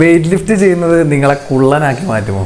Weight lift ചെയ്യുന്നത് നിങ്ങളെ കുള്ളനാക്കി മാറ്റുമോ?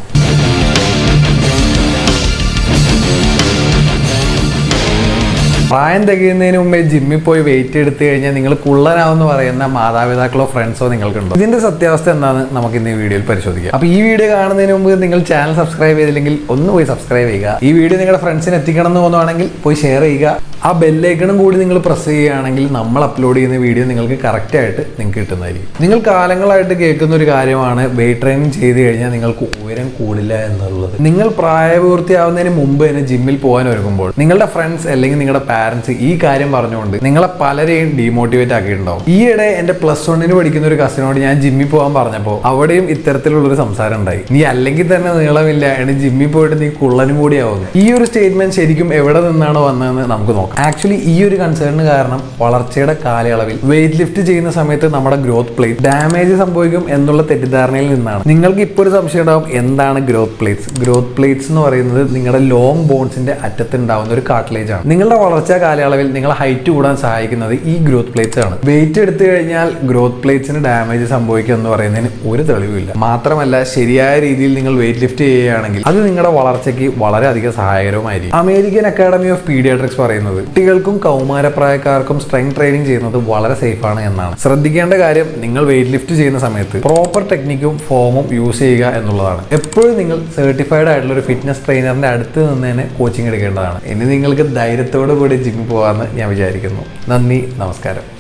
പ്രായം തികയുന്നതിന് മുമ്പേ ജിമ്മിൽ പോയി വെയിറ്റ് എടുത്തു കഴിഞ്ഞാൽ നിങ്ങൾ കുള്ളനാവെന്ന് പറയുന്ന മാതാപിതാക്കളോ ഫ്രണ്ട്സോ നിങ്ങൾക്കുണ്ടോ? ഇതിന്റെ സത്യാവസ്ഥ എന്താണെന്ന് നമുക്ക് ഇന്ന് ഈ വീഡിയോയിൽ പരിശോധിക്കാം. അപ്പോൾ ഈ വീഡിയോ കാണുന്നതിന് മുമ്പ് നിങ്ങൾ ചാനൽ സബ്സ്ക്രൈബ് ചെയ്തില്ലെങ്കിൽ ഒന്ന് പോയി സബ്സ്ക്രൈബ് ചെയ്യുക. ഈ വീഡിയോ നിങ്ങളുടെ ഫ്രണ്ട്സിന് എത്തിക്കണം എന്ന് തോന്നുവാണെങ്കിൽ പോയി ഷെയർ ചെയ്യുക. ആ ബെല്ലൈക്കണും കൂടി നിങ്ങൾ പ്രസ് ചെയ്യുകയാണെങ്കിൽ നമ്മൾ അപ്ലോഡ് ചെയ്യുന്ന വീഡിയോ നിങ്ങൾക്ക് കറക്റ്റ് ആയിട്ട് നിങ്ങൾക്ക് കിട്ടുന്നതായിരിക്കും. നിങ്ങൾ കാലങ്ങളായിട്ട് കേൾക്കുന്ന ഒരു കാര്യമാണ് വെയിറ്റ് ട്രെയിനിങ് ചെയ്ത് കഴിഞ്ഞാൽ നിങ്ങൾക്ക് ഉയരം കൂടില്ല എന്നുള്ളത്. നിങ്ങൾ പ്രായപൂർത്തിയാവുന്നതിന് മുമ്പ് തന്നെ ജിമ്മിൽ പോകാൻ ഒരുങ്ങുമ്പോൾ നിങ്ങളുടെ ഫ്രണ്ട്സ് അല്ലെങ്കിൽ നിങ്ങളുടെ പാരന്റ്സ് ഈ കാര്യം പറഞ്ഞുകൊണ്ട് നിങ്ങളെ പലരെയും ഡീമോട്ടിവേറ്റ് ആക്കിയിട്ടുണ്ടാവും. ഈയിടെ എന്റെ പ്ലസ് വണ്ണിന് പഠിക്കുന്ന ഒരു കസിനോട് ഞാൻ ജിമ്മിൽ പോകാൻ പറഞ്ഞപ്പോൾ അവിടെയും ഇത്തരത്തിലുള്ള ഒരു സംസാരം ഉണ്ടായി നീ അല്ലെങ്കിൽ തന്നെ നീളമില്ല എന്നെ ജിമ്മിൽ പോയിട്ട് നീ കുള്ളനും കൂടിയാവുന്നു. ഈ ഒരു സ്റ്റേറ്റ്മെന്റ് ശരിക്കും എവിടെ നിന്നാണ് വന്നതെന്ന് നമുക്ക് നോക്കാം. ആക്ച്വലി ഈ ഒരു കൺസേണിന് കാരണം വളർച്ചയുടെ കാലയളവിൽ വെയിറ്റ് ലിഫ്റ്റ് ചെയ്യുന്ന സമയത്ത് നമ്മുടെ ഗ്രോത്ത് പ്ലേറ്റ് ഡാമേജ് സംഭവിക്കും എന്നുള്ള തെറ്റിദ്ധാരണയിൽ നിന്നാണ്. നിങ്ങൾക്ക് ഇപ്പോൾ ഒരു സംശയം ഉണ്ടാവും എന്താണ് ഗ്രോത്ത് പ്ലേറ്റ്സ് ഗ്രോത്ത് പ്ലേറ്റ്സ് എന്ന് പറയുന്നത് നിങ്ങളുടെ ലോങ് ബോൺസിന്റെ അറ്റത്ത് ഉണ്ടാവുന്ന ഒരു കാർട്ടിലേജ് ആണ്. നിങ്ങളുടെ വളർച്ചാ കാലയളവിൽ നിങ്ങളെ ഹൈറ്റ് കൂടാൻ സഹായിക്കുന്നത് ഈ ഗ്രോത്ത് പ്ലേറ്റ്സ് ആണ്. വെയിറ്റ് എടുത്തു കഴിഞ്ഞാൽ ഗ്രോത്ത് പ്ലേറ്റ്സിന് ഡാമേജ് സംഭവിക്കും എന്ന് പറയുന്നതിന് ഒരു തെളിവില്ല മാത്രമല്ല ശരിയായ രീതിയിൽ നിങ്ങൾ വെയിറ്റ് ലിഫ്റ്റ് ചെയ്യുകയാണെങ്കിൽ അത് നിങ്ങളുടെ വളർച്ചയ്ക്ക് വളരെയധികം സഹായകരമായിരിക്കും അമേരിക്കൻ അക്കാഡമി ഓഫ് പീഡിയാട്രിക്സ് പറയുന്നത് കുട്ടികൾക്കും കൗമാരപ്രായക്കാർക്കും സ്ട്രെങ് ട്രെയിനിങ് ചെയ്യുന്നത് വളരെ സേഫ് ആണ് എന്നാണ്. ശ്രദ്ധിക്കേണ്ട കാര്യം നിങ്ങൾ വെയിറ്റ് ലിഫ്റ്റ് ചെയ്യുന്ന സമയത്ത് പ്രോപ്പർ ടെക്നിക്കും ഫോമും യൂസ് ചെയ്യുക എന്നുള്ളതാണ്. എപ്പോഴും നിങ്ങൾ സർട്ടിഫൈഡ് ആയിട്ടുള്ള ഒരു ഫിറ്റ്നസ് ട്രെയിനറിന്റെ അടുത്ത് നിന്ന് തന്നെ കോച്ചിങ് എടുക്കേണ്ടതാണ്. ഇനി നിങ്ങൾക്ക് ധൈര്യത്തോടു കൂടി ജിമ്മിൽ പോകാമെന്ന് ഞാൻ വിചാരിക്കുന്നു. നന്ദി നമസ്കാരം.